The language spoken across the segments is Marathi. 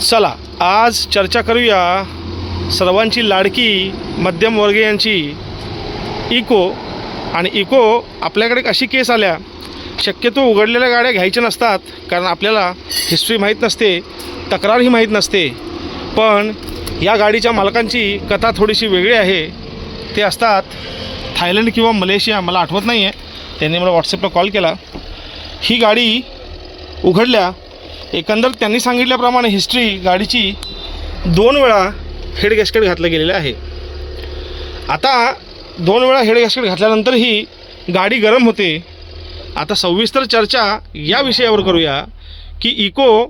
चला आज चर्चा करूया सर्वांची लाडकी मध्यमवर्गीयांची इको आणि इको आपल्याकडे अशी केस आल्या शक्यतो उघडलेल्या गाड्या घ्यायच्या नसतात कारण आपल्याला हिस्ट्री माहीत नसते तक्रारही माहीत नसते. पण या गाडीच्या मालकांची कथा थोडीशी वेगळी आहे. ते असतात थायलंड किंवा मलेशिया मला आठवत नाही आहे त्यांनी मला व्हॉट्सअपला कॉल केला. ही गाडी उघडल्या एकंदर त्यांनी सांगितल्याप्रमाणे हिस्ट्री गाडीची दोन वेळा हेड गॅस्केट घातलं गेलेलं आहे. आता दोन वेळा हेड गॅस्केट घातल्यानंतरही गाडी गरम होते. आता सविस्तर चर्चा या विषयावर करूया की इको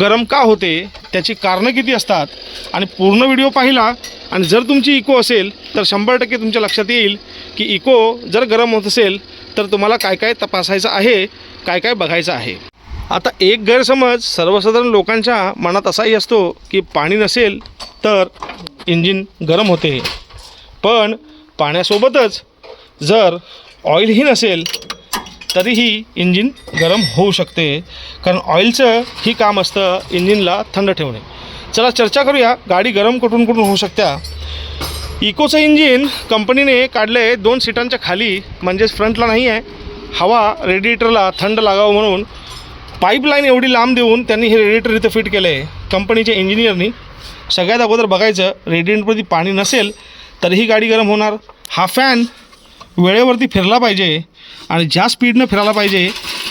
गरम का होते त्याची कारणं किती असतात आणि पूर्ण व्हिडिओ पाहिला आणि जर तुमची इको असेल तर शंभर टक्के तुमच्या लक्षात येईल की इको जर गरम होत असेल तर तुम्हाला काय काय तपासायचं आहे काय काय बघायचं आहे. आता एक गैरसमज सर्वसाधारण लोकांच्या मनात असाही असतो की पाणी नसेल तर इंजिन गरम होते. पण पाण्यासोबतच जर ऑइलही नसेल तरीही इंजिन गरम होऊ शकते. कारण ऑइलचं ही काम असतं इंजिनला थंड ठेवणे. चला चर्चा करूया. गाडी गरम कुठून कुठून होऊ शकत्या? इकोचं इंजिन कंपनीने काढलं आहे दोन सीटांच्या खाली म्हणजेच फ्रंटला नाही आहे हवा रेडिएटरला थंड लागावं म्हणून पाईपलाईन एवढी लांब देऊन त्यांनी हे रेडिएटर इथं फिट केलं आहे कंपनीच्या इंजिनियरनी सगळ्यात अगोदर बघायचं रेडिएटरमध्ये पाणी नसेल तरीही गाडी गरम होणार. हा फॅन वेळेवरती फिरला पाहिजे आणि ज्या स्पीडनं फिरायला पाहिजे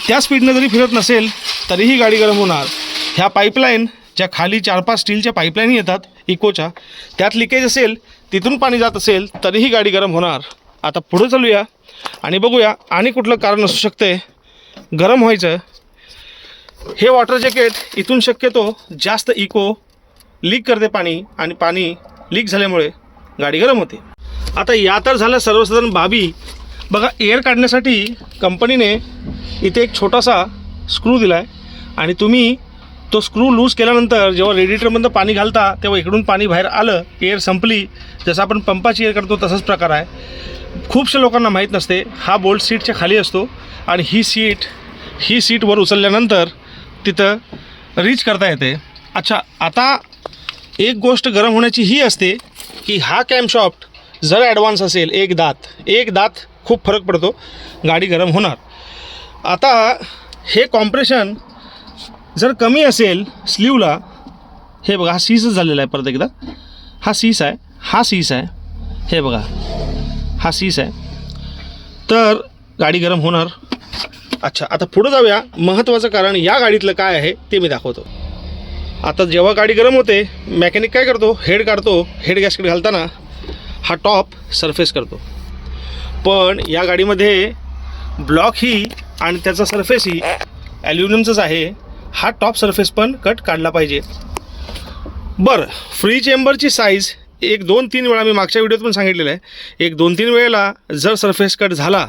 त्या स्पीडनं जरी फिरत नसेल तरीही गाडी गरम होणार. ह्या पाईपलाईन ज्या खाली चार पाच स्टीलच्या पाईपलाईन येतात इकोच्या त्यात लिकेज असेल तिथून पाणी जात असेल तरीही गाडी गरम होणार. आता पुढं चालूया आणि बघूया आणि कुठलं कारण असू शकते गरम व्हायचं हे वॉटर जॅकेट इथून शक्यतो जास्त इको लीक करते पाणी आणि पाणी लीक झाल्यामुळे गाडी गरम होते. आता या तर झाल्या सर्वसाधारण बाबी. बघा एअर काढण्यासाठी कंपनीने इथे एक छोटासा स्क्रू दिला आहे आणि तुम्ही तो स्क्रू लूज केल्यानंतर जेव्हा रेडिएटरमधनं पाणी घालता तेव्हा इकडून पाणी बाहेर आलं एअर संपली. जसं आपण पंपाची एअर करतो तसाच प्रकार आहे. खूपशा लोकांना माहीत नसते हा बोल्ट सीटच्या खाली असतो आणि ही सीट ही सीटवर उचलल्यानंतर तिथं रीच करता येते. अच्छा आता एक गोष्ट गरम होण्याची ही असते की हा कॅम्पशॉफ्ट जर ॲडव्हान्स असेल एक दात एक दात खूप फरक पडतो गाडी गरम होणार. आता हे कॉम्प्रेशन जर कमी असेल स्लीवला हे बघा हा सीसच झालेला आहे परत एकदा. हा सीस आहे हा सीस आहे. हे बघा हा सीस आहे. तर गाडी गरम होणार. अच्छा आता पुढं जाऊया. महत्त्वाचं कारण या गाडीतलं काय आहे ते मी दाखवतो. आता जेव्हा गाडी गरम होते मॅकॅनिक काय करतो? हेड काढतो हेड गॅस्केट घालताना हा टॉप सरफेस करतो. पण या गाडीमध्ये ब्लॉक ही आणि त्याचा सरफेस ही ॲल्युमिनियमचंच आहे. हा टॉप सरफेस पण कट काढला पाहिजे. बरं फ्री चेंबरची साईज एक दोन तीन वेळा मी मागच्या व्हिडिओत पण सांगितलेलं आहे. एक दोन तीन वेळेला जर सरफेस कट झाला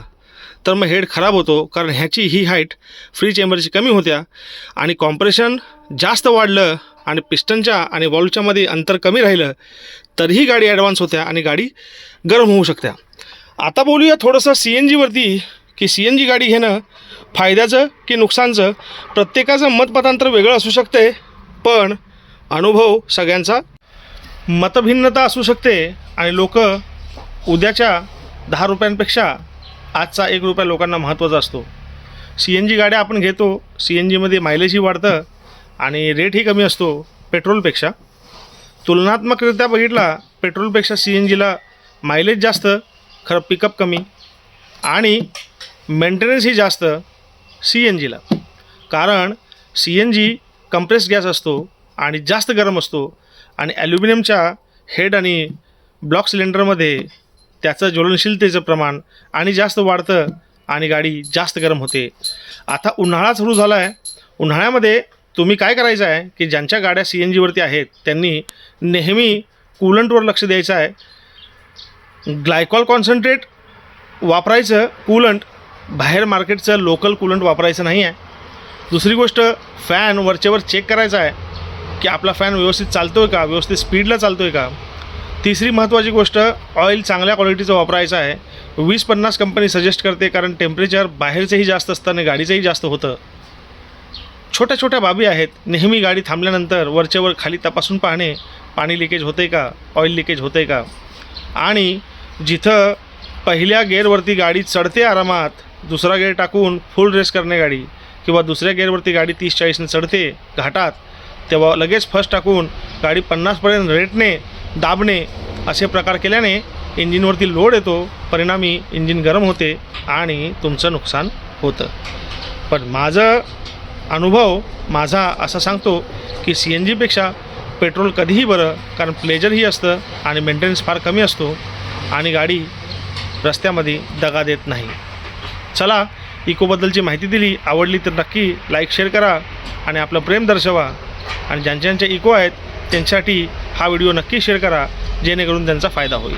तर मग हेड खराब होतो कारण ह्याची ही हाईट फ्री चेंबरची कमी होत्या. आणि कॉम्प्रेशन जास्त वाढलं आणि पिस्टनच्या आणि वॉल्वच्यामध्ये अंतर कमी राहिलं तरीही गाडी ॲडव्हान्स होत्या आणि गाडी गरम होऊ शकत्या. आता बोलूया थोडंसं सी एन जीवरती की सी एन जी गाडी घेणं फायद्याचं की नुकसानचं? प्रत्येकाचं मतमतांतर वेगळं असू शकते पण अनुभव सगळ्यांचा मतभिन्नता असू शकते. आणि लोक उद्याच्या दहा रुपयांपेक्षा आजचा एक रुपया लोकांना महत्त्वाचा असतो. सी एन जी गाड्या आपण घेतो सी एन जीमध्ये मायलेजही वाढतं आणि रेटही कमी असतो पेट्रोलपेक्षा. तुलनात्मकरित्या बघितला पेट्रोलपेक्षा सी एन जीला मायलेज जास्त खरं पिकअप कमी आणि मेंटेनन्सही जास्त सी एन जीला कारण C N G compress gas असतो आणि जास्त गरम असतो आणि ॲल्युमिनियमच्या हेड आणि ब्लॉक सिलेंडरमध्ये त्याचं ज्वलनशीलतेचं प्रमाण आणि जास्त वाढतं आणि गाडी जास्त गरम होते. आता उन्हाळा सुरू झाला आहे उन्हाळ्यामध्ये तुम्ही काय करायचं आहे की ज्यांच्या गाड्या सी एन जीवरती आहेत त्यांनी नेहमी कूलंटवर लक्ष द्यायचं आहे. ग्लायकॉल कॉन्सन्ट्रेट वापरायचं कूलंट बाहेर मार्केटचं लोकल कूलंट वापरायचं नाही आहे दुसरी गोष्ट फॅन वरचेवर चेक करायचा आहे की आपला फॅन व्यवस्थित चालतो आहे का? व्यवस्थित स्पीडला चालतो आहे का? तिसरी महत्त्वाची गोष्ट ऑइल चांगल्या क्वालिटीचं वापरायचं आहे. वीस पन्नास कंपनी सजेस्ट करते कारण टेम्परेचर बाहेरचंही जास्त असतं आणि गाडीचंही जास्त होतं. छोट्या छोट्या बाबी आहेत. नेहमी गाडी थांबल्यानंतर वरचेवर खाली तपासून पाहणे पाणी लिकेज होते का? ऑइल लिकेज होते का? आणि जिथं पहिल्या गेअरवरती गाडी चढते आरामात दुसरा गेअर टाकून फुल रेस करणे गाडी किंवा दुसऱ्या गेअरवरती गाडी तीस चाळीसने चढते घाटात तेव्हा लगेच फर्स्ट टाकून गाडी पन्नासपर्यंत रेटणे दाबणे असे प्रकार केल्याने इंजिनवरती लोड येतो परिणामी इंजिन गरम होते आणि तुमचं नुकसान होतं. पण माझं अनुभव माझा असा सांगतो की सी एन जीपेक्षा पेट्रोल कधीही बरं कारण प्लेजरही असतं आणि मेंटेनन्स फार कमी असतो आणि गाडी रस्त्यामध्ये दगा देत नाही. चला इकोबद्दलची माहिती दिली आवडली तर नक्की लाईक शेअर करा आणि आपलं प्रेम दर्शवा. आणि ज्यांच्या ज्यांच्या इको आहेत त्यांच्यासाठी हा व्हिडिओ नक्की शेअर करा जेणेकरून त्यांचा फायदा होईल.